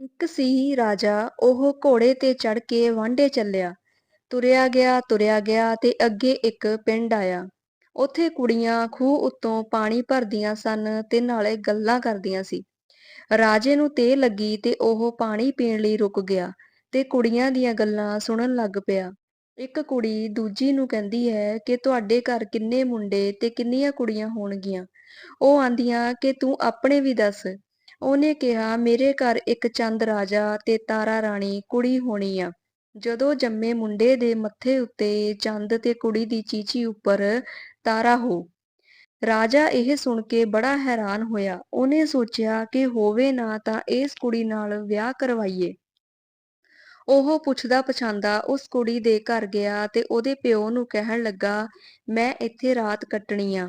ਇੱਕ ਸੀ ਰਾਜਾ, ਉਹ ਘੋੜੇ ਤੇ ਚੜ੍ਹ ਕੇ ਵਾਂਢੇ ਚੱਲਿਆ। ਤੁਰਿਆ ਗਿਆ ਤੁਰਿਆ ਗਿਆ ਤੇ ਅੱਗੇ ਇੱਕ ਪਿੰਡ ਆਇਆ। ਉੱਥੇ ਕੁੜੀਆਂ ਖੂਹ ਉੱਤੋਂ ਪਾਣੀ ਭਰਦੀਆਂ ਸਨ ਤੇ ਨਾਲੇ ਗੱਲਾਂ ਕਰਦੀਆਂ ਸੀ। ਰਾਜੇ ਨੂੰ ਤੇ ਲੱਗੀ ਤੇ ਉਹ ਪਾਣੀ ਪੀਣ ਲਈ ਰੁਕ ਗਿਆ ਤੇ ਕੁੜੀਆਂ ਦੀਆਂ ਗੱਲਾਂ ਸੁਣਨ ਲੱਗ ਪਿਆ। ਇੱਕ ਕੁੜੀ ਦੂਜੀ ਨੂੰ ਕਹਿੰਦੀ ਹੈ ਕਿ ਤੁਹਾਡੇ ਘਰ ਕਿੰਨੇ ਮੁੰਡੇ ਤੇ ਕਿੰਨੀਆਂ ਕੁੜੀਆਂ ਹੋਣਗੀਆਂ। ਉਹ ਆਂਦੀਆਂ ਕਿ ਤੂੰ ਆਪਣੇ ਵੀ ਦੱਸ। ਉਹਨੇ ਕਿਹਾ, ਮੇਰੇ ਘਰ ਇੱਕ ਚੰਦ ਰਾਜਾ ਤੇ ਤਾਰਾ ਰਾਣੀ ਕੁੜੀ ਹੋਣੀ ਆ। ਜਦੋਂ ਜੰਮੇ ਮੁੰਡੇ ਦੇ ਮੱਥੇ ਉੱਤੇ ਚੰਦ ਤੇ ਕੁੜੀ ਦੀ ਚੀਚੀ ਉੱਪਰ ਤਾਰਾ ਹੋ। ਰਾਜਾ ਇਹ ਸੁਣ ਕੇ ਬੜਾ ਹੈਰਾਨ ਹੋਇਆ। ਉਹਨੇ ਸੋਚਿਆ ਕਿ ਹੋਵੇ ਨਾ ਤਾਂ ਇਸ ਕੁੜੀ ਨਾਲ ਵਿਆਹ ਕਰਵਾਈਏ। ਉਹ ਪੁੱਛਦਾ ਪਛਾਂਦਾ ਉਸ ਕੁੜੀ ਦੇ ਘਰ ਗਿਆ ਤੇ ਉਹਦੇ ਪਿਓ ਨੂੰ ਕਹਿਣ ਲੱਗਾ, ਮੈਂ ਇੱਥੇ ਰਾਤ ਕੱਟਣੀ ਆ।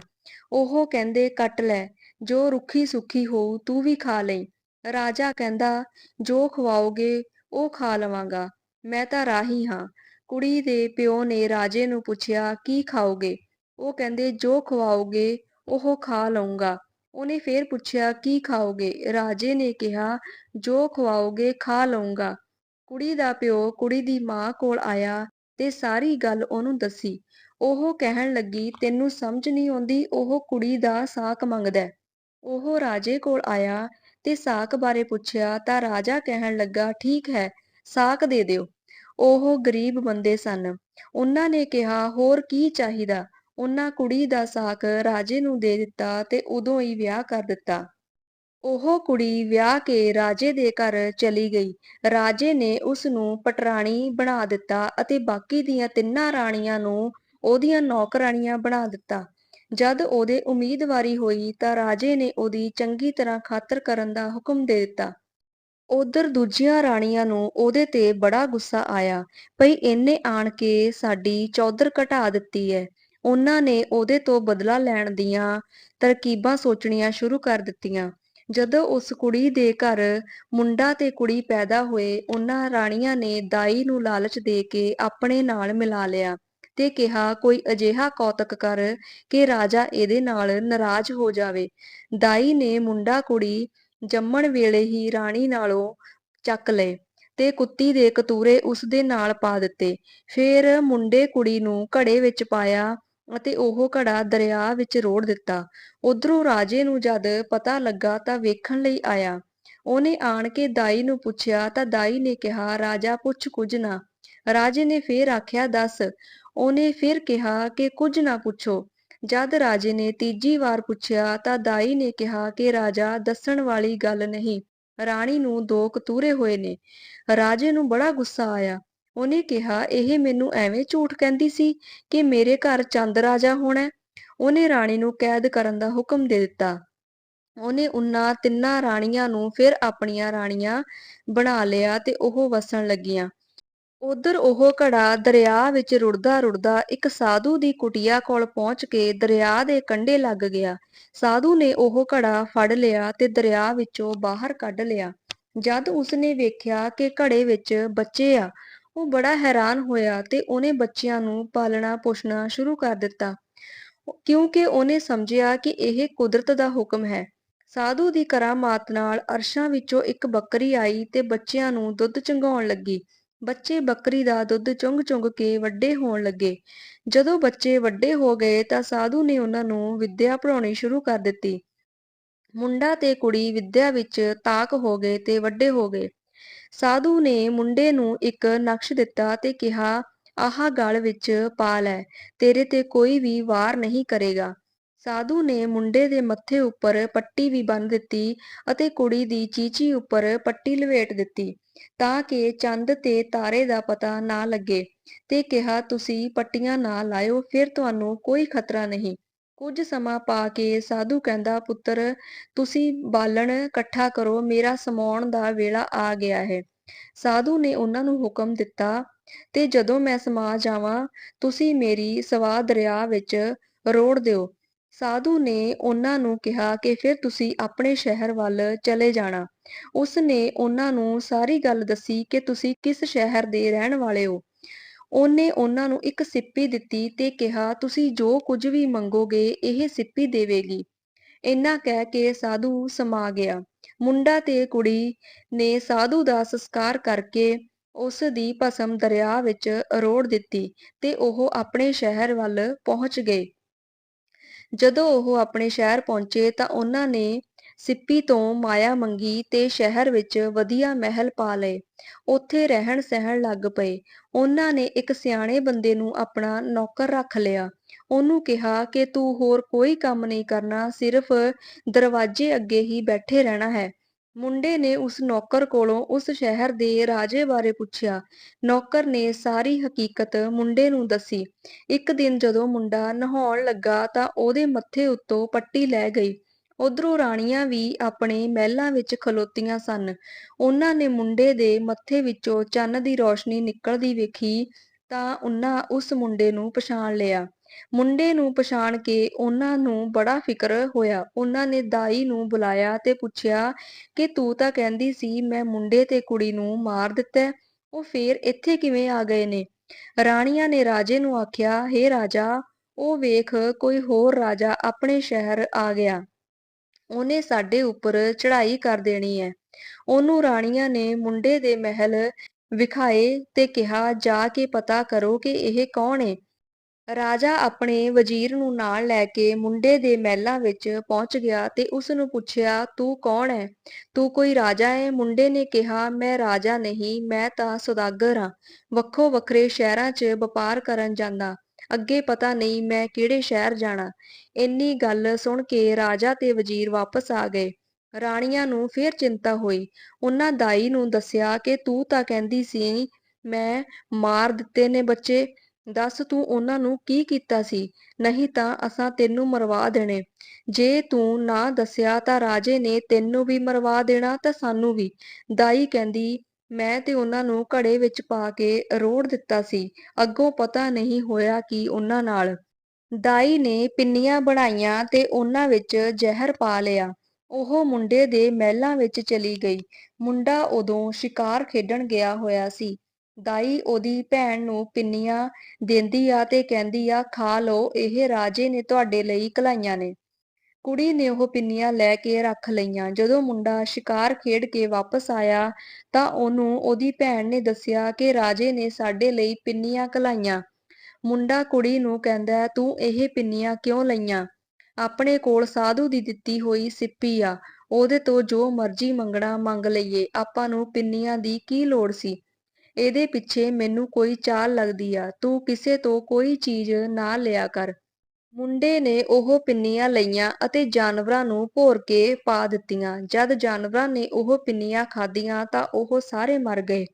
ਉਹ ਕਹਿੰਦੇ, ਕੱਟ ਲੈ। ਜੋ ਰੁੱਖੀ ਸੁੱਖੀ ਹੋਊ ਤੂੰ ਵੀ ਖਾ ਲਈ। ਰਾਜਾ ਕਹਿੰਦਾ, ਜੋ ਖਵਾਓਗੇ, ਉਹ ਖਾ ਲਵਾਂਗਾ। ਮੈਂ ਤਾਂ ਰਾਹੀ ਹਾਂ। ਕੁੜੀ ਦੇ ਪਿਓ ਨੇ ਰਾਜੇ ਨੂੰ ਪੁੱਛਿਆ, ਕੀ ਖਾਓਗੇ? ਉਹ ਕਹਿੰਦੇ, ਜੋ ਖਵਾਓਗੇ, ਉਹ ਖਾ ਲਊਂਗਾ। ਉਹਨੇ ਫੇਰ ਪੁੱਛਿਆ, ਕੀ ਖਾਓਗੇ? ਰਾਜੇ ਨੇ ਕਿਹਾ, ਜੋ ਖਵਾਓਗੇ, ਖਾ ਲਊਂਗਾ। ਕੁੜੀ ਦਾ ਪਿਓ ਕੁੜੀ ਦੀ ਮਾਂ ਕੋਲ ਆਇਆ ਤੇ ਸਾਰੀ ਗੱਲ ਉਹਨੂੰ ਦੱਸੀ। ਉਹ ਕਹਿਣ ਲੱਗੀ, ਤੈਨੂੰ ਸਮਝ ਨਹੀਂ ਆਉਂਦੀ, ਉਹ ਕੁੜੀ ਦਾ ਸਾਕ ਮੰਗਦਾ ਉਹ ਰਾਜੇ ਕੋਲ ਆਇਆ ਤੇ ਸਾਕ ਬਾਰੇ ਪੁੱਛਿਆ, ਤਾਂ ਰਾਜਾ ਕਹਿਣ ਲੱਗਾ, ਠੀਕ ਹੈ, ਸਾਕ ਦੇ ਦਿਓ। ਉਹ ਗਰੀਬ ਬੰਦੇ ਸਨ। ਉਹਨਾਂ ਨੇ ਕਿਹਾ, ਹੋਰ ਕੀ ਚਾਹੀਦਾ? ਉਹਨਾਂ ਕੁੜੀ ਦਾ ਸਾਕ ਰਾਜੇ ਨੂੰ ਦੇ ਦਿੱਤਾ ਤੇ ਉਦੋਂ ਹੀ ਵਿਆਹ ਕਰ ਦਿੱਤਾ। ਉਹ ਕੁੜੀ ਵਿਆਹ ਕੇ ਰਾਜੇ ਦੇ ਘਰ ਚਲੀ ਗਈ। ਰਾਜੇ ਨੇ ਉਸ ਨੂੰ ਪਟਰਾਣੀ ਬਣਾ ਦਿੱਤਾ ਅਤੇ ਬਾਕੀ ਦੀਆਂ ਤਿੰਨਾਂ ਰਾਣੀਆਂ ਨੂੰ ਉਹਦੀਆਂ ਨੌਕਰਾਣੀਆਂ ਬਣਾ ਦਿੱਤਾ। ਜਦ ਉਹਦੇ ਉਮੀਦਵਾਰੀ ਹੋਈ ਤਾਂ ਰਾਜੇ ਨੇ ਉਹਦੀ ਚੰਗੀ ਤਰ੍ਹਾਂ ਖਾਤਰ ਕਰਨ ਦਾ ਹੁਕਮ ਦੇ ਦਿੱਤਾ। ਉਧਰ ਦੂਜੀਆਂ ਰਾਣੀਆਂ ਨੂੰ ਉਹਦੇ ਤੇ ਬੜਾ ਗੁੱਸਾ ਆਇਆ, ਭਈ ਇਹਨੇ ਆਣ ਕੇ ਸਾਡੀ ਚੌਧਰ ਘਟਾ ਦਿੱਤੀ ਹੈ ਉਹਨਾਂ ਨੇ ਉਹਦੇ ਤੋਂ ਬਦਲਾ ਲੈਣ ਦੀਆਂ ਤਰਕੀਬਾਂ ਸੋਚਣੀਆਂ ਸ਼ੁਰੂ ਕਰ ਦਿੱਤੀਆਂ। ਜਦੋਂ ਉਸ ਕੁੜੀ ਦੇ ਘਰ ਮੁੰਡਾ ਤੇ ਕੁੜੀ ਪੈਦਾ ਹੋਏ, ਉਹਨਾਂ ਰਾਣੀਆਂ ਨੇ ਦਾਈ ਨੂੰ ਲਾਲਚ ਦੇ ਕੇ ਆਪਣੇ ਨਾਲ ਮਿਲਾ ਲਿਆ। ਤੇ ਕਿਹਾ, ਕੋਈ ਅਜਿਹਾ ਕੌਤਕ ਕਰ ਕਿ ਰਾਜਾ ਇਹਦੇ ਨਾਲ ਨਾਰਾਜ਼ ਹੋ ਜਾਵੇ। ਦਾਈ ਨੇ ਮੁੰਡਾ ਕੁੜੀ ਜੰਮਣ ਵੇਲੇ ਹੀ ਰਾਣੀ ਨਾਲੋਂ ਚੱਕ ਲਏ ਤੇ ਕੁੱਤੀ ਦੇ ਕਤੂਰੇ ਉਸ ਦੇ ਨਾਲ ਪਾ ਦਿੱਤੇ। ਫੇਰ ਮੁੰਡੇ ਕੁੜੀ ਨੂੰ ਘੜੇ ਵਿੱਚ ਪਾਇਆ ਅਤੇ ਉਹ ਘੜਾ ਦਰਿਆ ਵਿੱਚ ਰੋੜ ਦਿੱਤਾ। ਉਧਰੋਂ ਰਾਜੇ ਨੂੰ ਜਦ ਪਤਾ ਲੱਗਾ ਤਾਂ ਵੇਖਣ ਲਈ ਆਇਆ। ਉਹਨੇ ਆਣ ਕੇ ਦਾਈ ਨੂੰ ਪੁੱਛਿਆ ਤਾਂ ਦਾਈ ਨੇ ਕਿਹਾ, ਰਾਜਾ ਪੁੱਛ ਕੁਝ ਨਾ। ਰਾਜੇ ਨੇ ਫੇਰ ਆਖਿਆ, ਦੱਸ। ਉਹਨੇ ਫਿਰ ਕਿਹਾ ਕਿ ਕੁਝ ਨਾ ਪੁੱਛੋ। ਜਦ ਰਾਜੇ ਨੇ ਤੀਜੀ ਵਾਰ ਪੁੱਛਿਆ ਤਾਂ ਦਾਈ ਨੇ ਕਿਹਾ ਕਿ ਰਾਜਾ ਦੱਸਣ ਵਾਲੀ ਗੱਲ ਨਹੀਂ, ਰਾਣੀ ਨੂੰ ਦੋ ਕਤੂਰੇ ਹੋਏ ਨੇ। ਰਾਜੇ ਨੂੰ ਬੜਾ ਗੁੱਸਾ ਆਇਆ। ਉਹਨੇ ਕਿਹਾ, ਇਹ ਮੈਨੂੰ ਐਵੇਂ ਝੂਠ ਕਹਿੰਦੀ ਸੀ ਕਿ ਮੇਰੇ ਘਰ ਚੰਦ ਰਾਜਾ ਹੋਣਾ ਉਹਨੇ ਰਾਣੀ ਨੂੰ ਕੈਦ ਕਰਨ ਦਾ ਹੁਕਮ ਦੇ ਦਿੱਤਾ। ਉਹਨੇ ਉਹਨਾਂ ਤਿੰਨਾਂ ਰਾਣੀਆਂ ਨੂੰ ਫਿਰ ਆਪਣੀਆਂ ਰਾਣੀਆਂ ਬਣਾ ਲਿਆ ਤੇ ਉਹ ਵਸਣ ਲੱਗੀਆਂ। ਉਧਰ ਉਹ ਘੜਾ ਦਰਿਆ ਵਿੱਚ ਰੁੜਦਾ ਰੁੜਦਾ ਇੱਕ ਸਾਧੂ ਦੀ ਕੁਟੀਆ ਕੋਲ ਪਹੁੰਚ ਕੇ ਦਰਿਆ ਦੇ ਕੰਢੇ ਲੱਗ ਗਿਆ। ਸਾਧੂ ਨੇ ਉਹ ਘੜਾ ਫੜ ਲਿਆ ਤੇ ਦਰਿਆ ਵਿੱਚੋਂ ਬਾਹਰ ਕੱਢ ਲਿਆ। ਜਦ ਉਸਨੇ ਵੇਖਿਆ ਕਿ ਘੜੇ ਵਿੱਚ ਬੱਚੇ ਆ, ਉਹ ਬੜਾ ਹੈਰਾਨ ਹੋਇਆ ਤੇ ਉਹਨੇ ਬੱਚਿਆਂ ਨੂੰ ਪਾਲਣਾ ਪੋਸ਼ਣਾ ਸ਼ੁਰੂ ਕਰ ਦਿੱਤਾ। ਕਿਉਂਕਿ ਉਹਨੇ ਸਮਝਿਆ ਕਿ ਇਹ ਕੁਦਰਤ ਦਾ ਹੁਕਮ ਹੈ। ਸਾਧੂ ਦੀ ਕਰਾਮਾਤ ਨਾਲ ਅਰਸ਼ਾਂ ਵਿੱਚੋਂ ਇੱਕ ਬੱਕਰੀ ਆਈ ਤੇ ਬੱਚਿਆਂ ਨੂੰ ਦੁੱਧ ਚੰਗਾਉਣ ਲੱਗੀ। ਬੱਚੇ ਬੱਕਰੀ ਦਾ ਦੁੱਧ ਚੁੰਘ-ਚੁੰਘ ਕੇ ਵੱਡੇ ਹੋਣ ਲੱਗੇ। ਜਦੋਂ ਬੱਚੇ ਵੱਡੇ ਹੋ ਗਏ ਤਾਂ ਸਾਧੂ ਨੇ ਉਹਨਾਂ ਨੂੰ ਵਿੱਦਿਆ ਪੜ੍ਹਾਉਣੀ ਸ਼ੁਰੂ ਕਰ ਦਿੱਤੀ। ਮੁੰਡਾ ਤੇ ਕੁੜੀ ਵਿੱਦਿਆ ਵਿੱਚ ਤਾਕ ਹੋ ਗਏ ਤੇ ਵੱਡੇ ਹੋ ਗਏ। ਸਾਧੂ ਨੇ ਮੁੰਡੇ ਨੂੰ ਇੱਕ ਨਕਸ਼ ਦਿੱਤਾ ਤੇ ਕਿਹਾ, ਆਹ ਗਲ ਵਿੱਚ ਪਾ ਲੈ, ਤੇਰੇ ਤੇ ਕੋਈ ਵੀ ਵਾਰ ਨਹੀਂ ਕਰੇਗਾ। ਸਾਧੂ ਨੇ ਮੁੰਡੇ ਦੇ ਮੱਥੇ ਉੱਪਰ ਪੱਟੀ ਵੀ ਬੰਨ ਦਿੱਤੀ ਅਤੇ ਕੁੜੀ ਦੀ ਚੀਚੀ ਉੱਪਰ ਪੱਟੀ ਲਵੇਟ ਦਿੱਤੀ ਤਾਂ ਕਿ ਚੰਦ ਤੇ ਤਾਰੇ ਦਾ ਪਤਾ ਨਾ ਲੱਗੇ ਤੇ ਕਿਹਾ, ਤੁਸੀਂ ਪੱਟੀਆਂ ਨਾ ਲਾਇਓ, ਫਿਰ ਤੁਹਾਨੂੰ ਕੋਈ ਖਤਰਾ ਨਹੀਂ। ਕੁਝ ਸਮਾਂ ਪਾ ਕੇ ਸਾਧੂ ਕਹਿੰਦਾ, ਪੁੱਤਰ, ਤੁਸੀਂ ਬਾਲਣ ਇਕੱਠਾ ਕਰੋ, ਮੇਰਾ ਸਮਾਉਣ ਦਾ ਵੇਲਾ ਆ ਗਿਆ ਹੈ। ਸਾਧੂ ਨੇ ਉਹਨਾਂ ਨੂੰ ਹੁਕਮ ਦਿੱਤਾ, ਤੇ ਜਦੋਂ ਮੈਂ ਸਮਾ ਜਾਵਾਂ, ਤੁਸੀਂ ਮੇਰੀ ਸਵਾ ਦਰਿਆ ਵਿੱਚ ਰੋੜ ਦਿਓ। ਸਾਧੂ ਨੇ ਉਹਨਾਂ ਨੂੰ ਕਿਹਾ ਕਿ ਫਿਰ ਤੁਸੀਂ ਆਪਣੇ ਸ਼ਹਿਰ ਵੱਲ ਚਲੇ ਜਾਣਾ। ਉਸ ਨੇ ਉਹਨਾਂ ਨੂੰ ਸਾਰੀ ਗੱਲ ਦੱਸੀ ਕਿ ਤੁਸੀਂ ਕਿਸ ਸ਼ਹਿਰ ਦੇ ਰਹਿਣ ਵਾਲੇ ਹੋ। ਉਹਨੇ ਉਹਨਾਂ ਨੂੰ ਇੱਕ ਸਿੱਪੀ ਦਿੱਤੀ ਤੇ ਕਿਹਾ, ਤੁਸੀਂ ਜੋ ਕੁਝ ਵੀ ਮੰਗੋਗੇ, ਇਹ ਸਿੱਪੀ ਦੇਵੇਗੀ। ਇੰਨਾ ਕਹਿ ਕੇ ਸਾਧੂ ਸਮਾ ਗਿਆ। ਮੁੰਡਾ ਤੇ ਕੁੜੀ ਨੇ ਸਾਧੂ ਦਾ ਸੰਸਕਾਰ ਕਰਕੇ ਉਸ ਦੀ ਭਸਮ ਦਰਿਆ ਵਿੱਚ ਰੋੜ ਦਿੱਤੀ ਤੇ ਉਹ ਆਪਣੇ ਸ਼ਹਿਰ ਵੱਲ ਪਹੁੰਚ ਗਏ। ਜਦੋਂ ਉਹ ਆਪਣੇ ਸ਼ਹਿਰ ਪਹੁੰਚੇ ਤਾਂ ਉਹਨਾਂ ਨੇ ਸਿੱਪੀ ਤੋਂ ਮਾਇਆ ਮੰਗੀ ਤੇ ਸ਼ਹਿਰ ਵਿੱਚ ਵਧੀਆ ਮਹਿਲ ਪਾ ਲਏ। ਉੱਥੇ ਰਹਿਣ ਸਹਿਣ ਲੱਗ ਪਏ। ਉਹਨਾਂ ਨੇ ਇੱਕ ਸਿਆਣੇ ਬੰਦੇ ਨੂੰ ਆਪਣਾ ਨੌਕਰ ਰੱਖ ਲਿਆ। ਉਹਨੂੰ ਕਿਹਾ ਕਿ ਤੂੰ ਹੋਰ ਕੋਈ ਕੰਮ ਨਹੀਂ ਕਰਨਾ, ਸਿਰਫ ਦਰਵਾਜ਼ੇ ਅੱਗੇ ਹੀ ਬੈਠੇ ਰਹਿਣਾ ਹੈ। ਮੁੰਡੇ ਨੇ ਉਸ ਨੌਕਰ ਕੋਲੋਂ ਉਸ ਸ਼ਹਿਰ ਦੇ ਰਾਜੇ ਬਾਰੇ ਪੁੱਛਿਆ। ਨੌਕਰ ਨੇ ਸਾਰੀ ਹਕੀਕਤ ਮੁੰਡੇ ਨੂੰ ਦੱਸੀ। ਇੱਕ ਦਿਨ ਜਦੋਂ ਮੁੰਡਾ ਨਹਾਉਣ ਲੱਗਾ ਤਾਂ ਉਹਦੇ ਮੱਥੇ ਉੱਤੋਂ ਪੱਟੀ ਲੈ ਗਈ। ਉਧਰੋਂ ਰਾਣੀਆਂ ਵੀ ਆਪਣੇ ਮਹਿਲਾਂ ਵਿੱਚ ਖਲੋਤੀਆਂ ਸਨ। ਉਹਨਾਂ ਨੇ ਮੁੰਡੇ ਦੇ ਮੱਥੇ ਵਿੱਚੋਂ ਚੰਨ ਦੀ ਰੋਸ਼ਨੀ ਨਿਕਲਦੀ ਵੇਖੀ ਤਾਂ ਉਹਨਾਂ ਉਸ ਮੁੰਡੇ ਨੂੰ ਪਛਾਣ ਲਿਆ। ਮੁੰਡੇ ਨੂੰ ਪਛਾਣ ਕੇ ਉਹਨਾਂ ਨੂੰ ਬੜਾ ਫਿਕਰ ਹੋਇਆ। ਉਹਨਾਂ ਨੇ ਦਾਈ ਨੂੰ ਬੁਲਾਇਆ ਤੇ ਪੁੱਛਿਆ ਕਿ ਤੂੰ ਤਾਂ ਕਹਿੰਦੀ ਸੀ, ਮੈਂ ਮੁੰਡੇ ਤੇ ਕੁੜੀ ਨੂੰ ਮਾਰ ਦਿੱਤਾ ਉਹ ਫੇਰ ਇੱਥੇ ਕਿਵੇਂ ਆ ਗਏ ਨੇ? ਰਾਣੀਆਂ ਨੇ ਰਾਜੇ ਨੂੰ ਆਖਿਆ, ਹੇ ਰਾਜਾ, ਉਹ ਵੇਖ, ਕੋਈ ਹੋਰ ਰਾਜਾ ਆਪਣੇ ਸ਼ਹਿਰ ਆ ਗਿਆ। ਉਹਨੇ ਸਾਡੇ ਉੱਪਰ ਚੜ੍ਹਾਈ ਕਰ ਦੇਣੀ ਹੈ। ਉਹਨੂੰ ਰਾਣੀਆਂ ਨੇ ਮੁੰਡੇ ਦੇ ਮਹਿਲ ਵਿਖਾਏ ਤੇ ਕਿਹਾ, ਜਾ ਕੇ ਪਤਾ ਕਰੋ ਕਿ ਇਹ ਕੌਣ ਹੈ ਰਾਜਾ ਆਪਣੇ ਵਜ਼ੀਰ ਨੂੰ ਨਾਲ ਲੈ ਕੇ ਮੁੰਡੇ ਦੇ ਮਹਿਲਾਂ ਵਿੱਚ ਪਹੁੰਚ ਗਿਆ ਤੇ ਉਸ ਨੂੰ ਪੁੱਛਿਆ, ਤੂੰ ਕੌਣ ਹੈ ਤੂੰ ਕੋਈ ਰਾਜਾ ਹੈ ਮੁੰਡੇ ਨੇ ਕਿਹਾ, ਮੈਂ ਰਾਜਾ ਨਹੀਂ, ਮੈਂ ਤਾਂ ਸੌਦਾਗਰ ਹਾਂ ਵੱਖੋ ਵੱਖਰੇ ਸ਼ਹਿਰਾਂ 'ਚ ਵਪਾਰ ਕਰਨ ਜਾਂਦਾ। ਅੱਗੇ ਪਤਾ ਨਹੀਂ ਮੈਂ ਕਿਹੜੇ ਸ਼ਹਿਰ ਜਾਣਾ। ਇੰਨੀ ਗੱਲ ਸੁਣ ਕੇ ਰਾਜਾ ਤੇ ਵਜ਼ੀਰ ਵਾਪਸ ਆ ਗਏ। ਰਾਣੀਆਂ ਨੂੰ ਫੇਰ ਚਿੰਤਾ ਹੋਈ। ਉਹਨਾਂ ਦਾਈ ਨੂੰ ਦੱਸਿਆ ਕਿ ਤੂੰ ਤਾਂ ਕਹਿੰਦੀ ਸੀ, ਮੈਂ ਮਾਰ ਦਿੱਤੇ ਨੇ ਬੱਚੇ। ਦੱਸ ਤੂੰ ਉਹਨਾਂ ਨੂੰ ਕੀ ਕੀਤਾ ਸੀ? ਨਹੀਂ ਤਾਂ ਅਸਾਂ ਤੈਨੂੰ ਮਰਵਾ ਦੇਣੇ। ਜੇ ਤੂੰ ਨਾ ਦੱਸਿਆ ਤਾਂ ਰਾਜੇ ਨੇ ਤੈਨੂੰ ਵੀ ਮਰਵਾ ਦੇਣਾ ਤਾਂ ਸਾਨੂੰ ਵੀ। ਦਾਈ ਕਹਿੰਦੀ, ਮੈਂ ਤੇ ਉਹਨਾਂ ਨੂੰ ਘੜੇ ਵਿੱਚ ਪਾ ਕੇ ਰੋੜ ਦਿੱਤਾ ਸੀ। ਅੱਗੋਂ ਪਤਾ ਨਹੀਂ ਹੋਇਆ ਕਿ ਉਹਨਾਂ ਨਾਲ। ਦਾਈ ਨੇ ਪਿੰਨੀਆਂ ਬਣਾਈਆਂ ਤੇ ਉਹਨਾਂ ਵਿੱਚ ਜ਼ਹਿਰ ਪਾ ਲਿਆ। ਉਹ ਮੁੰਡੇ ਦੇ ਮਹਿਲਾਂ ਵਿੱਚ ਚਲੀ ਗਈ। ਮੁੰਡਾ ਉਦੋਂ ਸ਼ਿਕਾਰ ਖੇਡਣ ਗਿਆ ਹੋਇਆ ਸੀ। ਦਾਈ ਉਹਦੀ ਭੈਣ ਨੂੰ ਪਿੰਨੀਆਂ ਦਿੰਦੀ ਆ ਤੇ ਕਹਿੰਦੀ ਆ, ਖਾ ਲਓ, ਇਹ ਰਾਜੇ ਨੇ ਤੁਹਾਡੇ ਲਈ ਕਲਾਈਆਂ ਨੇ। ਕੁੜੀ ਨੇ ਉਹ ਪਿੰਨੀਆਂ ਲੈ ਕੇ ਰੱਖ ਲਈਆਂ। ਜਦੋਂ ਮੁੰਡਾ ਸ਼ਿਕਾਰ ਖੇਡ ਕੇ ਵਾਪਸ ਆਇਆ ਤਾਂ ਉਹਨੂੰ ਉਹਦੀ ਭੈਣ ਨੇ ਦੱਸਿਆ ਕਿ ਰਾਜੇ ਨੇ ਸਾਡੇ ਲਈ ਪਿੰਨੀਆਂ ਕਲਾਈਆਂ ਮੁੰਡਾ ਕੁੜੀ ਨੂੰ ਕਹਿੰਦਾ, ਤੂੰ ਇਹ ਪਿੰਨੀਆਂ ਕਿਉਂ ਲਈਆਂ? ਆਪਣੇ ਕੋਲ ਸਾਧੂ ਦੀ ਦਿੱਤੀ ਹੋਈ ਸਿੱਪੀ ਆ, ਉਹਦੇ ਤੋਂ ਜੋ ਮਰਜ਼ੀ ਮੰਗਣਾ ਮੰਗ ਲਈਏ, ਆਪਾਂ ਨੂੰ ਪਿੰਨੀਆਂ ਦੀ ਕੀ ਲੋੜ ਸੀ? ਇਹਦੇ ਪਿੱਛੇ ਮੈਨੂੰ ਕੋਈ ਚਾਲ ਲੱਗਦੀ ਆ, ਤੂੰ ਕਿਸੇ ਤੋਂ ਕੋਈ ਚੀਜ਼ ਨਾ ਲਿਆ ਕਰ। ਮੁੰਡੇ ਨੇ ਉਹ ਪਿੰਨੀਆਂ ਲਈਆਂ ਅਤੇ ਜਾਨਵਰਾਂ ਨੂੰ ਭੋਰ ਕੇ ਪਾ ਦਿੱਤੀਆਂ। ਜਦ ਜਾਨਵਰਾਂ ਨੇ ਉਹ ਪਿੰਨੀਆਂ ਖਾਧੀਆਂ ਤਾਂ ਉਹ ਸਾਰੇ ਮਰ ਗਏ।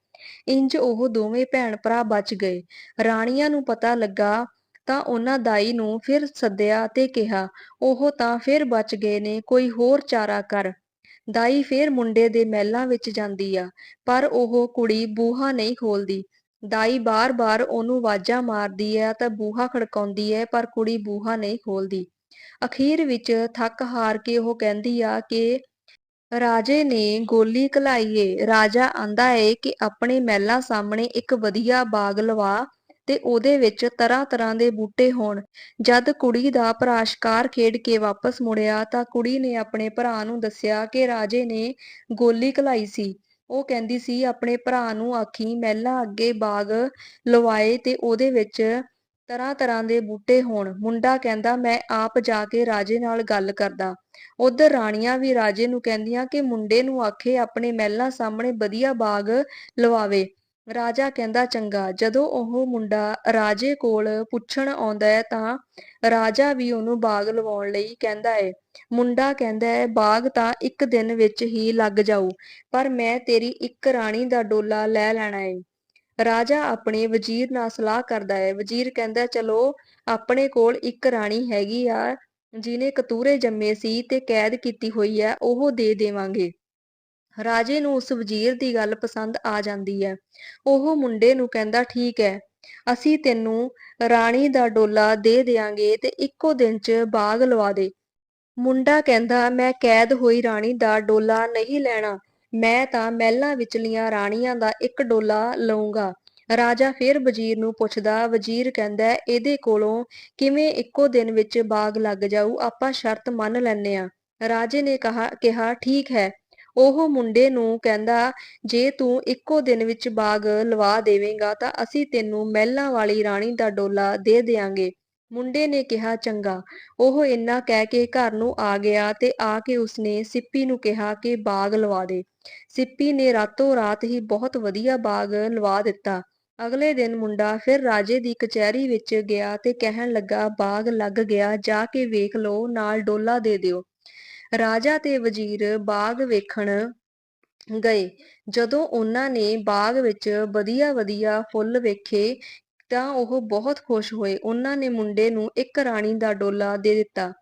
ਇੰਜ ਉਹ ਦੋਵੇਂ ਭੈਣ ਭਰਾ ਬਚ ਗਏ। ਰਾਣੀਆਂ ਨੂੰ ਪਤਾ ਲੱਗਾ ਤਾਂ ਉਹਨਾਂ ਦਾਈ ਨੂੰ ਫਿਰ ਸੱਦਿਆ ਤੇ ਕਿਹਾ, ਉਹ ਤਾਂ ਫਿਰ ਬਚ ਗਏ ਨੇ, ਕੋਈ ਹੋਰ ਚਾਰਾ ਕਰ। ਦਾਈ ਫਿਰ ਮੁੰਡੇ ਦੇ ਮਹਿਲਾਂ ਵਿੱਚ ਜਾਂਦੀ ਆ, ਪਰ ਉਹ ਕੁੜੀ ਬੂਹਾ ਨਹੀਂ ਖੋਲਦੀ। ਦਾਈ ਬਾਰ-ਬਾਰ ਉਹਨੂੰ ਵਾਜਾਂ ਮਾਰਦੀ ਹੈ ਤਾਂ ਬੂਹਾ ਖੜਕਾਉਂਦੀ ਹੈ ਪਰ ਕੁੜੀ ਬੂਹਾ ਨਹੀਂ ਖੋਲਦੀ। ਅਖੀਰ ਵਿੱਚ ਥੱਕ ਹਾਰ ਕੇ ਉਹ ਕਹਿੰਦੀ ਆ ਕਿ ਰਾਜੇ ਨੇ ਗੋਲੀ ਘਲਾਈਏ ਰਾਜਾ ਆਂਦਾ ਏ ਕਿ ਆਪਣੇ ਮਹਿਲਾਂ ਸਾਹਮਣੇ ਇੱਕ ਵਧੀਆ ਬਾਗ ਲਵਾ ਤੇ ਉਹਦੇ ਵਿੱਚ ਤਰ੍ਹਾਂ ਤਰ੍ਹਾਂ ਦੇ ਬੂਟੇ ਹੋਣ। ਜਦ ਕੁੜੀ ਦਾ ਭਰਾ ਸ਼ਿਕਾਰ ਖੇਡ ਕੇ ਵਾਪਸ ਮੁੜਿਆ ਤਾਂ ਕੁੜੀ ਨੇ ਆਪਣੇ ਭਰਾ ਨੂੰ ਦੱਸਿਆ ਕਿ ਰਾਜੇ ਨੇ ਗੋਲੀ ਘਲਾਈ ਸੀ। ਉਹ ਕਹਿੰਦੀ ਸੀ, ਆਪਣੇ ਭਰਾ ਨੂੰ ਆਖੀ, ਮਹਿਲਾ ਅੱਗੇ ਬਾਗ ਲਵਾਏ ਤੇ ਉਹਦੇ ਵਿੱਚ ਤਰ੍ਹਾਂ ਤਰ੍ਹਾਂ ਦੇ ਬੂਟੇ ਹੋਣ। ਮੁੰਡਾ ਕਹਿੰਦਾ, ਮੈਂ ਆਪ ਜਾ ਕੇ ਰਾਜੇ ਨਾਲ ਗੱਲ ਕਰਦਾ। ਉਧਰ ਰਾਣੀਆਂ ਵੀ ਰਾਜੇ ਨੂੰ ਕਹਿੰਦੀਆਂ ਕਿ ਮੁੰਡੇ ਨੂੰ ਆਖੇ ਆਪਣੇ ਮਹਿਲਾ ਸਾਹਮਣੇ ਵਧੀਆ ਬਾਗ ਲਵਾਵੇ। ਰਾਜਾ ਕਹਿੰਦਾ, ਚੰਗਾ, ਜਦੋਂ ਉਹ ਮੁੰਡਾ ਰਾਜੇ ਕੋਲ ਪੁੱਛਣ ਆਉਂਦਾ ਹੈ ਤਾਂ ਰਾਜਾ ਵੀ ਉਹਨੂੰ ਬਾਗ ਲਵਾਉਣ ਲਈ ਕਹਿੰਦਾ ਹੈ। ਮੁੰਡਾ ਕਹਿੰਦਾ ਹੈ, ਬਾਗ ਤਾਂ ਇੱਕ ਦਿਨ ਵਿੱਚ ਹੀ ਲੱਗ ਜਾਊ, ਪਰ ਮੈਂ ਤੇਰੀ ਇੱਕ ਰਾਣੀ ਦਾ ਡੋਲਾ ਲੈ ਲੈਣਾ ਏ। ਰਾਜਾ ਆਪਣੇ ਵਜ਼ੀਰ ਨਾਲ ਸਲਾਹ ਕਰਦਾ ਹੈ। ਵਜ਼ੀਰ ਕਹਿੰਦਾ, ਚਲੋ, ਆਪਣੇ ਕੋਲ ਇੱਕ ਰਾਣੀ ਹੈਗੀ ਆ, ਜਿਹਨੇ ਕਤੂਰੇ ਜੰਮੇ ਸੀ ਤੇ ਕੈਦ ਕੀਤੀ ਹੋਈ ਹੈ, ਉਹ ਦੇ ਦੇਵਾਂਗੇ। ਰਾਜੇ ਨੂੰ ਉਸ ਵਜ਼ੀਰ ਦੀ ਗੱਲ ਪਸੰਦ ਆ ਜਾਂਦੀ ਹੈ। ਉਹ ਮੁੰਡੇ ਨੂੰ ਕਹਿੰਦਾ, ਠੀਕ ਹੈ, ਅਸੀਂ ਤੈਨੂੰ ਰਾਣੀ ਦਾ ਡੋਲਾ ਦੇ ਦਿਆਂਗੇ ਤੇ ਇੱਕੋ ਦਿਨ 'ਚ ਬਾਗ ਲਵਾ ਦੇ। ਮੁੰਡਾ ਕਹਿੰਦਾ, ਮੈਂ ਕੈਦ ਹੋਈ ਰਾਣੀ ਦਾ ਡੋਲਾ ਨਹੀਂ ਲੈਣਾ। ਮੈਂ ਤਾਂ ਮਹਿਲਾਂ ਵਿਚਲੀਆਂ ਰਾਣੀਆਂ ਦਾ ਇੱਕ ਡੋਲਾ ਲਊਂਗਾ। ਰਾਜਾ ਫਿਰ ਵਜ਼ੀਰ ਨੂੰ ਪੁੱਛਦਾ, ਵਜ਼ੀਰ ਕਹਿੰਦਾ, ਇਹਦੇ ਕੋਲੋਂ ਕਿਵੇਂ ਇੱਕੋ ਦਿਨ ਵਿੱਚ ਬਾਗ ਲੱਗ ਜਾਊ? ਆਪਾਂ ਸ਼ਰਤ ਮੰਨ ਲੈਨੇ ਆ ਰਾਜੇ ਨੇ ਕਹਾ, ਕਿਹਾ, ਠੀਕ ਹੈ ਉਹ ਮੁੰਡੇ ਨੂੰ ਕਹਿੰਦਾ, ਜੇ ਤੂੰ ਇੱਕੋ ਦਿਨ ਵਿੱਚ ਬਾਗ ਲਵਾ ਦੇਵੇਂਗਾ ਤਾਂ ਅਸੀਂ ਤੈਨੂੰ ਮਹਿਲਾਂ ਵਾਲੀ ਰਾਣੀ ਦਾ ਡੋਲਾ ਦੇ ਦਿਆਂਗੇ। ਮੁੰਡੇ ਨੇ ਕਿਹਾ, ਚੰਗਾ। ਉਹ ਇੰਨਾ ਕਹਿ ਕੇ ਘਰ ਨੂੰ ਆ ਗਿਆ ਤੇ ਆ ਕੇ ਉਸਨੇ ਸਿੱਪੀ ਨੂੰ ਕਿਹਾ ਕਿ ਬਾਗ ਲਵਾ ਦੇ। ਸਿੱਪੀ ਨੇ ਰਾਤੋਂ ਰਾਤ ਹੀ ਬਹੁਤ ਵਧੀਆ ਬਾਗ ਲਵਾ ਦਿੱਤਾ। ਅਗਲੇ ਦਿਨ ਮੁੰਡਾ ਫਿਰ ਰਾਜੇ ਦੀ ਕਚਹਿਰੀ ਵਿੱਚ ਗਿਆ ਤੇ ਕਹਿਣ ਲੱਗਾ, ਬਾਗ ਲੱਗ ਗਿਆ, ਜਾ ਕੇ ਵੇਖ ਲਓ, ਨਾਲ ਡੋਲਾ ਦੇ ਦਿਓ। ਰਾਜਾ ਤੇ ਵਜ਼ੀਰ ਬਾਗ ਵੇਖਣ ਗਏ। ਜਦੋਂ ਉਹਨਾਂ ਨੇ ਬਾਗ ਵਿੱਚ ਵਧੀਆ ਵਧੀਆ ਫੁੱਲ ਵੇਖੇ ਤਾਂ ਉਹ ਬਹੁਤ ਖੁਸ਼ ਹੋਏ। ਉਹਨਾਂ ਨੇ ਮੁੰਡੇ ਨੂੰ ਇੱਕ ਰਾਣੀ ਦਾ ਡੋਲਾ ਦੇ ਦਿੱਤਾ।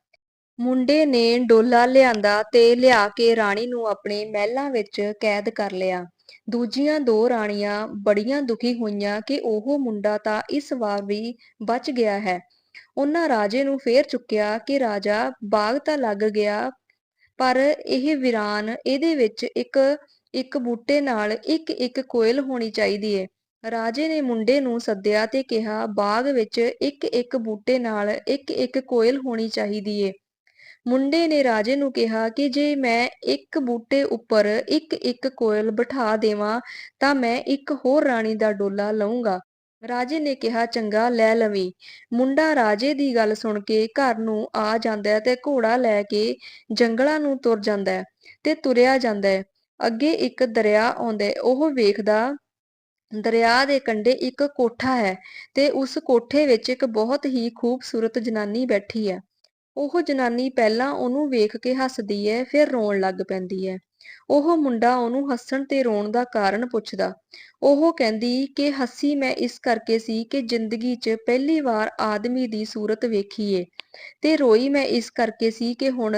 ਮੁੰਡੇ ਨੇ ਡੋਲਾ ਲਿਆਂਦਾ ਤੇ ਲਿਆ ਕੇ ਰਾਣੀ ਨੂੰ ਆਪਣੇ ਮਹਿਲਾਂ ਵਿੱਚ ਕੈਦ ਕਰ ਲਿਆ। ਦੂਜੀਆਂ ਦੋ ਰਾਣੀਆਂ ਬੜੀਆਂ ਦੁਖੀ ਹੋਈਆਂ ਕਿ ਉਹ ਮੁੰਡਾ ਤਾਂ ਇਸ ਵਾਰ ਵੀ ਬਚ ਗਿਆ ਹੈ। ਉਹਨਾਂ ਰਾਜੇ ਨੂੰ ਫੇਰ ਚੁੱਕਿਆ ਕਿ ਰਾਜਾ ਬਾਗ ਤਾਂ ਲੱਗ ਗਿਆ ਪਰ ਇਹ ਵੀਰਾਨ ਇਹਦੇ ਵਿੱਚ ਇੱਕ ਇੱਕ ਬੂਟੇ ਨਾਲ ਇੱਕ ਇੱਕ ਕੋਇਲ ਹੋਣੀ ਚਾਹੀਦੀ ਏ। ਰਾਜੇ ਨੇ ਮੁੰਡੇ ਨੂੰ ਸੱਦਿਆ ਤੇ ਕਿਹਾ, ਬਾਗ ਵਿੱਚ ਇੱਕ ਇੱਕ ਬੂਟੇ ਨਾਲ ਇੱਕ ਇੱਕ ਕੋਇਲ ਹੋਣੀ ਚਾਹੀਦੀ ਏ। ਮੁੰਡੇ ਨੇ ਰਾਜੇ ਨੂੰ ਕਿਹਾ ਕਿ ਜੇ ਮੈਂ ਇੱਕ ਬੂਟੇ ਉੱਪਰ ਇੱਕ ਇੱਕ ਕੋਇਲ ਬਿਠਾ ਦੇਵਾਂ, ਤਾਂ ਮੈਂ ਇੱਕ ਹੋਰ ਰਾਣੀ ਦਾ ਡੋਲਾ ਲਵਾਂਗਾ ਰਾਜੇ ਨੇ ਕਿਹਾ, ਚੰਗਾ, ਲੈ ਲਵੀਂ। ਮੁੰਡਾ ਰਾਜੇ ਦੀ ਗੱਲ ਸੁਣ ਕੇ ਘਰ ਨੂੰ ਆ ਜਾਂਦਾ ਤੇ ਘੋੜਾ ਲੈ ਕੇ ਜੰਗਲਾਂ ਨੂੰ ਤੁਰ ਜਾਂਦਾ ਹੈ ਤੇ ਤੁਰਿਆ ਜਾਂਦਾ ਹੈ। ਅੱਗੇ ਇੱਕ ਦਰਿਆ ਆਉਂਦਾ ਉਹ ਵੇਖਦਾ ਦਰਿਆ ਦੇ ਕੰਢੇ ਇੱਕ ਕੋਠਾ ਹੈ ਤੇ ਉਸ ਕੋਠੇ ਵਿੱਚ ਇੱਕ ਬਹੁਤ ਹੀ ਖੂਬਸੂਰਤ ਜਨਾਨੀ ਬੈਠੀ ਹੈ। ਉਹ ਜਨਾਨੀ ਪਹਿਲਾਂ ਉਹਨੂੰ ਵੇਖ ਕੇ ਹੱਸਦੀ ਹੈ, ਫਿਰ ਰੋਣ ਲੱਗ ਪੈਂਦੀ ਹੈ। ਉਹ ਮੁੰਡਾ ਉਹਨੂੰ ਹੱਸਣ ਤੇ ਰੋਣ ਦਾ ਕਾਰਨ ਪੁੱਛਦਾ। ਉਹ ਕਹਿੰਦੀ ਕਿ ਹੱਸੀ ਮੈਂ ਇਸ ਕਰਕੇ ਸੀ ਕਿ ਜ਼ਿੰਦਗੀ 'ਚ ਪਹਿਲੀ ਵਾਰ ਆਦਮੀ ਦੀ ਸੂਰਤ ਵੇਖੀ ਤੇ ਰੋਈ ਮੈਂ ਇਸ ਕਰਕੇ ਸੀ ਕਿ ਹੁਣ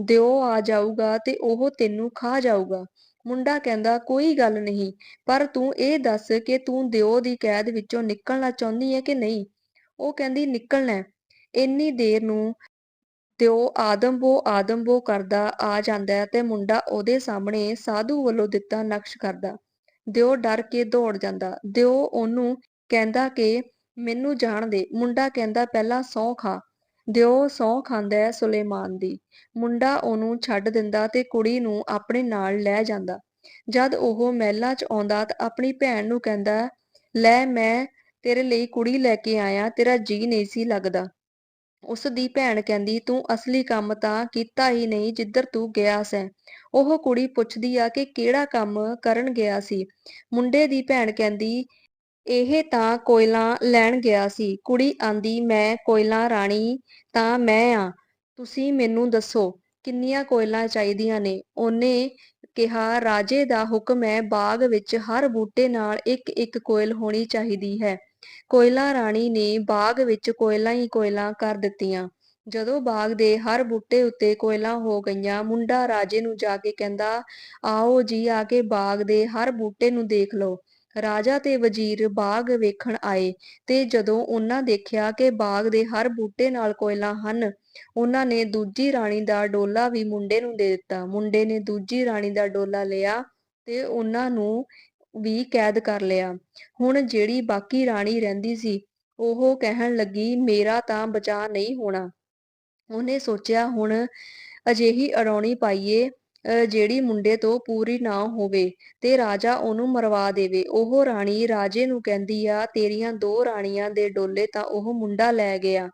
ਦਿਓ ਆ ਜਾਊਗਾ ਤੇ ਉਹ ਤੈਨੂੰ ਖਾ ਜਾਊਗਾ। ਮੁੰਡਾ ਕਹਿੰਦਾ, ਕੋਈ ਗੱਲ ਨਹੀਂ, ਪਰ ਤੂੰ ਇਹ ਦੱਸ ਕਿ ਤੂੰ ਦਿਓ ਦੀ ਕੈਦ ਵਿੱਚੋਂ ਨਿਕਲਣਾ ਚਾਹੁੰਦੀ ਹੈ ਕਿ ਨਹੀਂ? ਉਹ ਕਹਿੰਦੀ, ਨਿਕਲਣਾ ਇੰਨੀ ਦੇਰ ਨੂੰ ਦਿਓ ਆਦਮਬੋ ਆਦਮਬੋ ਕਰਦਾ ਆ ਜਾਂਦਾ ਤੇ ਮੁੰਡਾ ਉਹਦੇ ਸਾਹਮਣੇ ਸਾਧੂ ਵੱਲੋਂ ਦਿੱਤਾ ਨਕਸ਼ ਕਰਦਾ। ਦਿਓ ਡਰ ਕੇ ਦੌੜ ਜਾਂਦਾ। ਦਿਓ ਉਹਨੂੰ ਕਹਿੰਦਾ ਕਿ ਮੈਨੂੰ ਜਾਣ ਦੇ। ਮੁੰਡਾ ਕਹਿੰਦਾ, ਪਹਿਲਾਂ ਸਹੁੰ ਖਾ। ਦਿਓ ਸਹੁੰ ਖਾਂਦਾ ਹੈ ਸੁਲੇਮਾਨ ਦੀ। ਮੁੰਡਾ ਉਹਨੂੰ ਛੱਡ ਦਿੰਦਾ ਤੇ ਕੁੜੀ ਨੂੰ ਆਪਣੇ ਨਾਲ ਲੈ ਜਾਂਦਾ। ਜਦ ਉਹ ਮਹਿਲਾਂ 'ਚ ਆਉਂਦਾ ਤਾਂ ਆਪਣੀ ਭੈਣ ਨੂੰ ਕਹਿੰਦਾ, ਲੈ ਮੈਂ ਤੇਰੇ ਲਈ ਕੁੜੀ ਲੈ ਕੇ ਆਇਆ, ਤੇਰਾ ਜੀ ਨਹੀਂ ਸੀ ਲੱਗਦਾ। ਉਸ ਦੀ ਭੈਣ ਕਹਿੰਦੀ, ਤੂੰ ਅਸਲੀ ਕੰਮ ਤਾਂ ਕੀਤਾ ਹੀ ਨਹੀਂ ਜਿੱਧਰ ਤੂੰ ਗਿਆ ਸੈਂ। ਉਹ ਕੁੜੀ ਪੁੱਛਦੀ ਆ ਕਿ ਕਿਹੜਾ ਕੰਮ ਕਰਨ ਗਿਆ ਸੀ। ਮੁੰਡੇ ਦੀ ਭੈਣ ਕਹਿੰਦੀ, ਇਹ ਤਾਂ ਕੋਇਲਾਂ ਲੈਣ ਗਿਆ ਸੀ। ਕੁੜੀ ਆਂਦੀ, ਮੈਂ ਕੋਇਲਾਂ ਰਾਣੀ ਤਾਂ ਮੈਂ ਆ। ਤੁਸੀਂ ਮੈਨੂੰ ਦੱਸੋ, ਕਿੰਨੀਆਂ ਕੋਇਲਾਂ ਚਾਹੀਦੀਆਂ ਨੇ? ਉਹਨੇ ਕਿਹਾ, ਰਾਜੇ ਦਾ ਹੁਕਮ ਹੈ, ਬਾਗ ਵਿੱਚ ਹਰ ਬੂਟੇ ਨਾਲ ਇੱਕ ਇੱਕ ਕੋਇਲ ਹੋਣੀ ਚਾਹੀਦੀ ਹੈ। ਕੋਇਲਾ ਰਾਣੀ ਨੇ ਬਾਗ ਵਿੱਚ ਕੋਇਲਾਂ ਹੀ ਕੋਇਲਾਂ ਕਰ ਦਿੱਤੀਆਂ। ਜਦੋਂ ਬਾਗ ਦੇ ਹਰ ਬੂਟੇ ਉੱਤੇ ਕੋਇਲਾਂ ਹੋ ਗਈਆਂ, ਮੁੰਡਾ ਰਾਜੇ ਨੂੰ ਜਾ ਕੇ ਕਹਿੰਦਾ, ਆਓ ਜੀ, ਆ ਕੇ ਬਾਗ ਦੇ ਹਰ ਬੂਟੇ ਨੂੰ ਦੇਖ ਲਓ। ਰਾਜਾ ਤੇ ਵਜ਼ੀਰ ਬਾਗ ਵੇਖਣ ਆਏ ਤੇ ਜਦੋਂ ਉਹਨਾਂ ਦੇਖਿਆ ਕਿ ਬਾਗ ਦੇ ਹਰ ਬੂਟੇ ਨਾਲ ਕੋਇਲਾਂ ਹਨ, ਉਹਨਾਂ ਨੇ ਦੂਜੀ ਰਾਣੀ ਦਾ ਡੋਲਾ ਵੀ ਮੁੰਡੇ ਨੂੰ ਦੇ ਦਿੱਤਾ। ਮੁੰਡੇ ਨੇ ਦੂਜੀ ਰਾਣੀ ਦਾ ਡੋਲਾ ਲਿਆ ਤੇ ਉਹਨਾਂ ਨੂੰ ਵੀ ਕੈਦ ਕਰ ਲਿਆ। ਹੁਣ ਜਿਹੜੀ ਬਾਕੀ ਰਾਣੀ ਰਹਿੰਦੀ ਸੀ, ਉਹ ਕਹਿਣ ਲੱਗੀ, ਮੇਰਾ ਤਾਂ ਬਚਾਅ ਨਹੀਂ ਹੋਣਾ। ਉਹਨੇ ਸੋਚਿਆ, ਹੁਣ ਅਜਿਹੀ ਅੜਾਉਣੀ ਪਾਈਏ ਜਿਹੜੀ ਮੁੰਡੇ ਤੋਂ ਪੂਰੀ ਨਾ ਹੋਵੇ ਤੇ ਰਾਜਾ ਉਹਨੂੰ ਮਰਵਾ ਦੇਵੇ। ਉਹ ਰਾਣੀ ਰਾਜੇ ਨੂੰ ਕਹਿੰਦੀ ਆ, ਤੇਰੀਆਂ ਦੋ ਰਾਣੀਆਂ ਦੇ ਡੋਲੇ ਤਾਂ ਉਹ ਮੁੰਡਾ ਲੈ ਗਿਆ।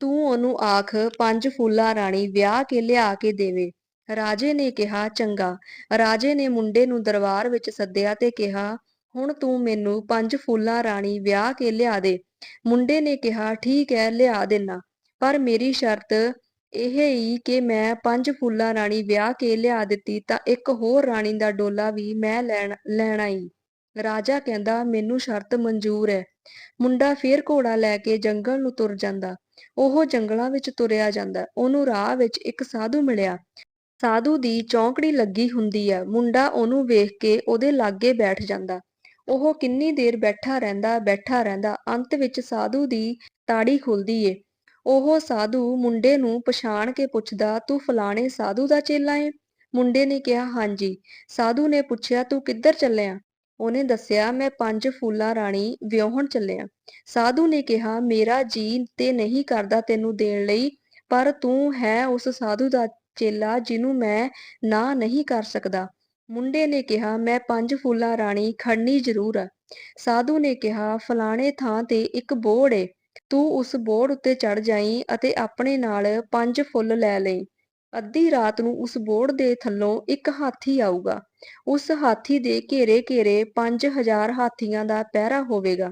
ਤੂੰ ਉਹਨੂੰ ਆਖ, ਪੰਜ ਫੂਲਾ ਰਾਣੀ ਵਿਆਹ ਕੇ ਲਿਆ ਕੇ ਦੇਵੇ। ਰਾਜੇ ਨੇ ਕਿਹਾ, ਚੰਗਾ। ਰਾਜੇ ਨੇ ਮੁੰਡੇ ਨੂੰ ਦਰਬਾਰ ਵਿੱਚ ਸੱਦਿਆ ਤੇ ਕਿਹਾ, ਹੁਣ ਤੂੰ ਮੈਨੂੰ ਪੰਜ ਫੁੱਲਾਂ ਰਾਣੀ ਵਿਆਹ ਕੇ ਲਿਆ ਦੇ। ਮੁੰਡੇ ਨੇ ਕਿਹਾ, ਠੀਕ ਹੈ ਲਿਆ ਦੇਣਾ ਪਰ ਮੇਰੀ ਸ਼ਰਤ ਇਹ ਹੀ ਕਿ ਮੈਂ ਪੰਜ ਫੂਲਾ ਰਾਣੀ ਵਿਆਹ ਕੇ ਲਿਆ ਦਿੱਤੀ ਤਾਂ ਇੱਕ ਹੋਰ ਰਾਣੀ ਦਾ ਡੋਲਾ ਵੀ ਮੈਂ ਲੈਣ, ਲੈਣਾ ਹੀ ਰਾਜਾ ਕਹਿੰਦਾ, ਮੈਨੂੰ ਸ਼ਰਤ ਮਨਜ਼ੂਰ ਹੈ ਮੁੰਡਾ ਫੇਰ ਘੋੜਾ ਲੈ ਕੇ ਜੰਗਲ ਨੂੰ ਤੁਰ ਜਾਂਦਾ। ਉਹ ਜੰਗਲਾਂ ਵਿੱਚ ਤੁਰਿਆ ਜਾਂਦਾ। ਉਹਨੂੰ ਰਾਹ ਵਿੱਚ ਇੱਕ ਸਾਧੂ ਮਿਲਿਆ। ਸਾਧੂ ਦੀ ਚੌਂਕੜੀ ਲੱਗੀ ਹੁੰਦੀ ਹੈ ਮੁੰਡਾ ਉਹਨੂੰ ਵੇਖ ਕੇ ਉਹਦੇ ਲਾਗੇ ਬੈਠ ਜਾਂਦਾ। ਉਹ ਕਿੰਨੀ ਦੇਰ ਬੈਠਾ ਰਹਿੰਦਾ ਬੈਠਾ ਰਹਿੰਦਾ, ਅੰਤ ਵਿੱਚ ਸਾਧੂ ਦੀ ਤਾੜੀ ਖੁੱਲਦੀ ਏ। ਉਹ ਸਾਧੂ ਮੁੰਡੇ ਨੂੰ ਪਛਾਣ ਕੇ ਪੁੱਛਦਾ, ਤੂੰ ਫਲਾਣੇ ਸਾਧੂ ਦਾ ਚੇਲਾ ਏ? ਮੁੰਡੇ ਨੇ ਕਿਹਾ, ਹਾਂਜੀ। ਸਾਧੂ ਨੇ ਪੁੱਛਿਆ, ਤੂੰ ਕਿੱਧਰ ਚੱਲਿਆ? ਉਹਨੇ ਦੱਸਿਆ, ਮੈਂ ਪੰਜ ਫੂਲਾ ਰਾਣੀ ਵਿਆਹਣ ਚੱਲਿਆ। ਸਾਧੂ ਨੇ ਕਿਹਾ, ਮੇਰਾ ਜੀ ਤੇ ਨਹੀਂ ਕਰਦਾ ਤੈਨੂੰ ਦੇਣ ਲਈ, ਪਰ ਤੂੰ ਹੈ ਉਸ ਸਾਧੂ ਦਾ ਚੇਲਾ ਜਿਹਨੂੰ ਮੈਂ ਨਾ ਨਹੀਂ ਕਰ ਸਕਦਾ। ਮੁੰਡੇ ਨੇ ਕਿਹਾ, ਮੈਂ ਪੰਜ ਫੁੱਲਾਂ ਰਾਣੀ ਖੜਨੀ ਜ਼ਰੂਰ ਆ। ਸਾਧੂ ਨੇ ਕਿਹਾ, ਫਲਾਣੇ ਥਾਂ ਤੇ ਇੱਕ ਬੋੜ ਏ। ਤੂੰ ਉਸ ਬੋੜ ਉੱਤੇ ਚੜ ਜਾਈਂ ਅਤੇ ਆਪਣੇ ਨਾਲ ਪੰਜ ਫੁੱਲ ਲੈ ਲਈ। ਅੱਧੀ ਰਾਤ ਨੂੰ ਉਸ ਬੋੜ ਦੇ ਥੱਲੋਂ ਇੱਕ ਹਾਥੀ ਆਊਗਾ। ਉਸ ਹਾਥੀ ਦੇ ਘੇਰੇ ਘੇਰੇ 5000 ਹਾਥੀਆਂ ਦਾ ਪਹਿਰਾ ਹੋਵੇਗਾ।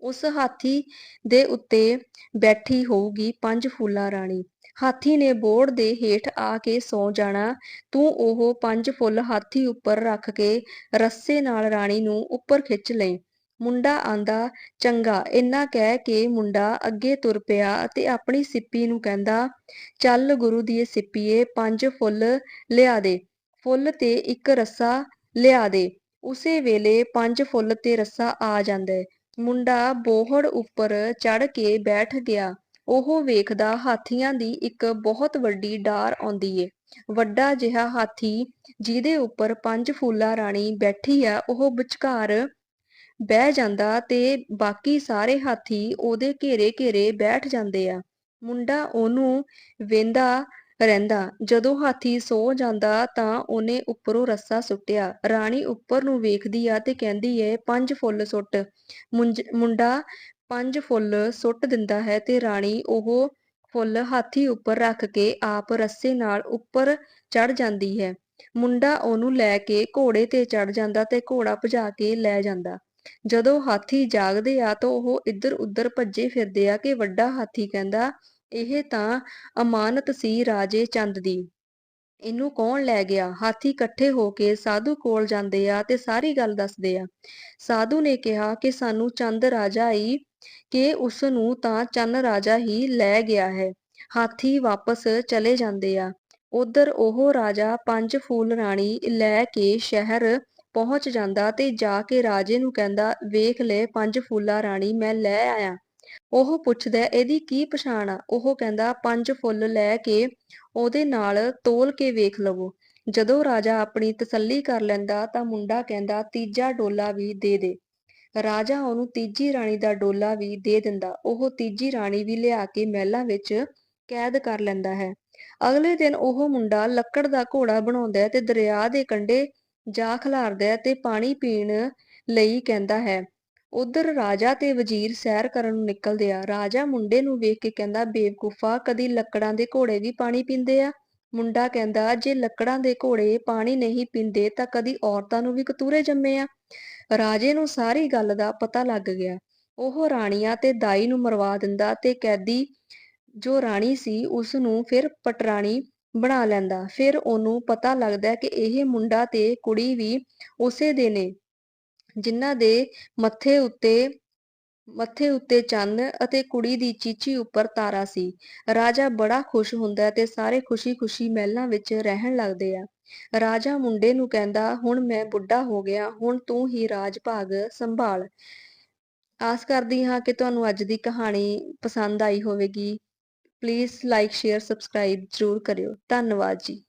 ਉਸ ਹਾਥੀ ਦੇ ਉੱਤੇ ਬੈਠੀ ਹੋਊਗੀ ਪੰਜ ਫੁੱਲਾਂ ਰਾਣੀ। ਹਾਥੀ ਨੇ ਬੋੜ ਦੇ ਹੇਠ ਆ ਕੇ ਸੌ ਜਾਣਾ। ਤੂੰ ਉਹ ਪੰਜ ਫੁੱਲ ਹਾਥੀ ਉੱਪਰ ਰੱਖ ਕੇ ਰੱਸੇ ਨਾਲ ਰਾਣੀ ਨੂੰ ਉੱਪਰ ਖਿੱਚ ਲਈ। ਮੁੰਡਾ ਆਂਦਾ, ਚੰਗਾ, ਇੰਨਾ ਕਹਿ ਕੇ ਮੁੰਡਾ ਅੱਗੇ ਤੁਰ ਪਿਆ ਅਤੇ ਆਪਣੀ ਸਿੱਪੀ ਨੂੰ ਕਹਿੰਦਾ, ਚੱਲ ਗੁਰੂ ਦੀ ਸਿੱਪੀਏ, ਪੰਜ ਫੁੱਲ ਲਿਆ ਦੇ। ਫੁੱਲ ਤੇ ਇੱਕ ਰੱਸਾ ਲਿਆ ਦੇ। ਉਸੇ ਵੇਲੇ ਪੰਜ ਫੁੱਲ ਤੇ ਰੱਸਾ ਆ ਜਾਂਦਾ ਏ। ਮੁੰਡਾ ਬੋਹੜ ਉੱਪਰ ਚੜ ਕੇ ਬੈਠ ਗਿਆ। ਉਹ ਵੇਖਦਾ ਹਾਥੀਆਂ ਦੀ ਇੱਕ ਬਹੁਤ ਵੱਡੀ ਡਾਰ ਆਉਂਦੀ ਏ। ਵੱਡਾ ਜਿਹਾ ਹਾਥੀ ਜਿਹਦੇ ਉੱਪਰ ਪੰਜ ਫੁੱਲਾਂ ਰਾਣੀ ਬੈਠੀ ਆ, ਉਹ ਵਿਚਕਾਰ ਬਹਿ ਜਾਂਦਾ ਤੇ ਬਾਕੀ ਸਾਰੇ ਹਾਥੀ ਉਹਦੇ ਘੇਰੇ ਘੇਰੇ ਬੈਠ ਜਾਂਦੇ ਆ। ਮੁੰਡਾ ਉਹਨੂੰ ਵੇਂਦਾ ਰਹਿੰਦਾ। ਜਦੋਂ ਹਾਥੀ ਸੋ ਜਾਂਦਾ ਤਾਂ ਉਹਨੇ ਉੱਪਰੋਂ ਰੱਸਾ ਸੁੱਟਿਆ। ਰਾਣੀ ਉੱਪਰ ਨੂੰ ਵੇਖਦੀ ਆ ਤੇ ਕਹਿੰਦੀ ਏ, ਪੰਜ ਫੁੱਲ ਸੁੱਟ। ਮੁੰਜ- ਮੁੰਡਾ ਪੰਜ ਫੁੱਲ ਸੁੱਟ ਦਿੰਦਾ ਹੈ ਤੇ ਰਾਣੀ ਉਹ ਫੁੱਲ ਹਾਥੀ ਉੱਪਰ ਰੱਖ ਕੇ ਆਪ ਰੱਸੇ ਨਾਲ ਉੱਪਰ ਚੜ ਜਾਂਦੀ ਹੈ। ਮੁੰਡਾ ਉਹਨੂੰ ਲੈ ਕੇ ਘੋੜੇ ਤੇ ਚੜ ਜਾਂਦਾ ਤੇ ਘੋੜਾ ਭਜਾ ਕੇ ਲੈ ਜਾਂਦਾ। ਜਦੋਂ ਹਾਥੀ ਜਾਗਦੇ ਆ ਤਾਂ ਉਹ ਇੱਧਰ ਉੱਧਰ ਭੱਜੇ ਫਿਰਦੇ ਆ ਕਿ ਵੱਡਾ ਹਾਥੀ ਕਹਿੰਦਾ, ਇਹ ਤਾਂ ਅਮਾਨਤ ਸੀ ਰਾਜੇ ਚੰਦ ਦੀ। ਇਹਨੂੰ ਕੌਣ ਲੈ ਗਿਆ? ਹਾਥੀ ਇਕੱਠੇ ਹੋ ਕੇ ਸਾਧੂ ਕੋਲ ਜਾਂਦੇ ਆ ਤੇ ਸਾਰੀ ਗੱਲ ਦੱਸਦੇ ਆ। ਸਾਧੂ ਨੇ ਕਿਹਾ ਕਿ ਸਾਨੂੰ ਚੰਦ ਰਾਜਾ ਹੀ ਕਿ ਉਸ ਨੂੰ ਤਾਂ ਚੰਨ ਰਾਜਾ ਹੀ ਲੈ ਗਿਆ ਹੈ, ਹਾਥੀ ਵਾਪਸ ਚਲੇ ਜਾਂਦੇ ਆ। ਉਧਰ ਉਹ ਰਾਜਾ ਪੰਜ ਫੂਲ ਰਾਣੀ ਲੈ ਕੇ ਸ਼ਹਿਰ ਪਹੁੰਚ ਜਾਂਦਾ ਤੇ ਜਾ ਕੇ ਰਾਜੇ ਨੂੰ ਕਹਿੰਦਾ, ਵੇਖ ਲੈ ਪੰਜ ਫੁੱਲਾਂ ਰਾਣੀ, ਮੈਂ ਲੈ ਆਇਆ। ਉਹ ਪੁੱਛਦਾ, ਇਹਦੀ ਕੀ ਪਛਾਣ ਆ? ਉਹ ਕਹਿੰਦਾ, ਪੰਜ ਫੁੱਲ ਲੈ ਕੇ ਉਹਦੇ ਨਾਲ ਤੋਲ ਕੇ ਵੇਖ ਲਵੋ। ਜਦੋਂ ਰਾਜਾ ਆਪਣੀ ਤਸੱਲੀ ਕਰ ਲੈਂਦਾ ਤਾਂ ਮੁੰਡਾ ਕਹਿੰਦਾ, ਤੀਜਾ ਡੋਲਾ ਵੀ ਦੇ ਦੇ। ਰਾਜਾ ਉਹਨੂੰ ਤੀਜੀ ਰਾਣੀ ਦਾ ਡੋਲਾ ਵੀ ਦੇ ਦਿੰਦਾ। ਉਹ ਤੀਜੀ ਰਾਣੀ ਵੀ ਲਿਆ ਕੇ ਮਹਿਲਾਂ ਵਿੱਚ ਕੈਦ ਕਰ ਲੈਂਦਾ ਹੈ। ਅਗਲੇ ਦਿਨ ਉਹ ਮੁੰਡਾ ਲੱਕੜ ਦਾ ਘੋੜਾ ਬਣਾਉਂਦਾ ਹੈ ਤੇ ਦਰਿਆ ਦੇ ਕੰਢੇ ਜਾ ਖਿਲਾਰਦਾ ਹੈ ਤੇ ਪਾਣੀ ਪੀਣ ਲਈ ਕਹਿੰਦਾ ਹੈ। ਉਧਰ ਰਾਜਾ ਤੇ ਵਜ਼ੀਰ ਸੈਰ ਕਰਨ ਨੂੰ ਨਿਕਲਦੇ ਆ। ਰਾਜਾ ਮੁੰਡੇ ਨੂੰ ਵੇਖ ਕੇ ਕਹਿੰਦਾ, ਬੇਵਕੂਫਾ, ਕਦੀ ਲੱਕੜਾਂ ਦੇ ਘੋੜੇ ਵੀ ਪਾਣੀ ਪੀਂਦੇ ਆ ਮੁੰਡਾ ਕਹਿੰਦਾ, ਜੇ ਲੱਕੜਾਂ ਦੇ ਘੋੜੇ ਪਾਣੀ ਨਹੀਂ ਪੀਂਦੇ ਤਾਂ ਕਦੀ ਔਰਤਾਂ ਨੂੰ ਵੀ ਕਤੂਰੇ ਜੰਮੇ ਆ। ਰਾਜੇ ਨੂੰ ਸਾਰੀ ਗੱਲ ਦਾ ਪਤਾ ਲੱਗ ਗਿਆ। ਉਹ ਰਾਣੀਆਂ ਤੇ ਦਾਈ ਨੂੰ ਮਰਵਾ ਦਿੰਦਾ ਤੇ ਕੈਦੀ ਜੋ ਰਾਣੀ ਸੀ ਉਸ ਨੂੰ ਫਿਰ ਪਟਰਾਣੀ ਬਣਾ ਲੈਂਦਾ। ਫਿਰ ਉਹਨੂੰ ਪਤਾ ਲੱਗਦਾ ਕਿ ਇਹ ਮੁੰਡਾ ਤੇ ਕੁੜੀ ਵੀ ਉਸੇ ਦੇ ਨੇ, ਜਿਨ੍ਹਾਂ ਦੇ ਮੱਥੇ ਉੱਤੇ ਮੱਥੇ ਉੱਤੇ ਚੰਨ ਅਤੇ ਕੁੜੀ ਦੀ ਚੀਚੀ ਉੱਪਰ ਤਾਰਾ ਸੀ। ਰਾਜਾ ਬੜਾ ਖੁਸ਼ ਹੁੰਦਾ ਤੇ ਸਾਰੇ ਖੁਸ਼ੀ-ਖੁਸ਼ੀ ਮਹਿਲਾਂ ਵਿੱਚ ਰਹਿਣ ਲੱਗਦੇ ਆ। ਰਾਜਾ ਮੁੰਡੇ ਨੂੰ ਕਹਿੰਦਾ, ਹੁਣ ਮੈਂ ਬੁੱਢਾ ਹੋ ਗਿਆ, ਹੁਣ ਤੂੰ ਹੀ ਰਾਜ ਭਾਗ ਸੰਭਾਲ। ਆਸ ਕਰਦੀ ਹਾਂ ਕਿ ਤੁਹਾਨੂੰ ਅੱਜ ਦੀ ਕਹਾਣੀ ਪਸੰਦ ਆਈ ਹੋਵੇਗੀ। ਪਲੀਜ਼ ਲਾਈਕ ਸ਼ੇਅਰ ਸਬਸਕ੍ਰਾਈਬ ਜ਼ਰੂਰ ਕਰਿਓ। ਧੰਨਵਾਦ ਜੀ।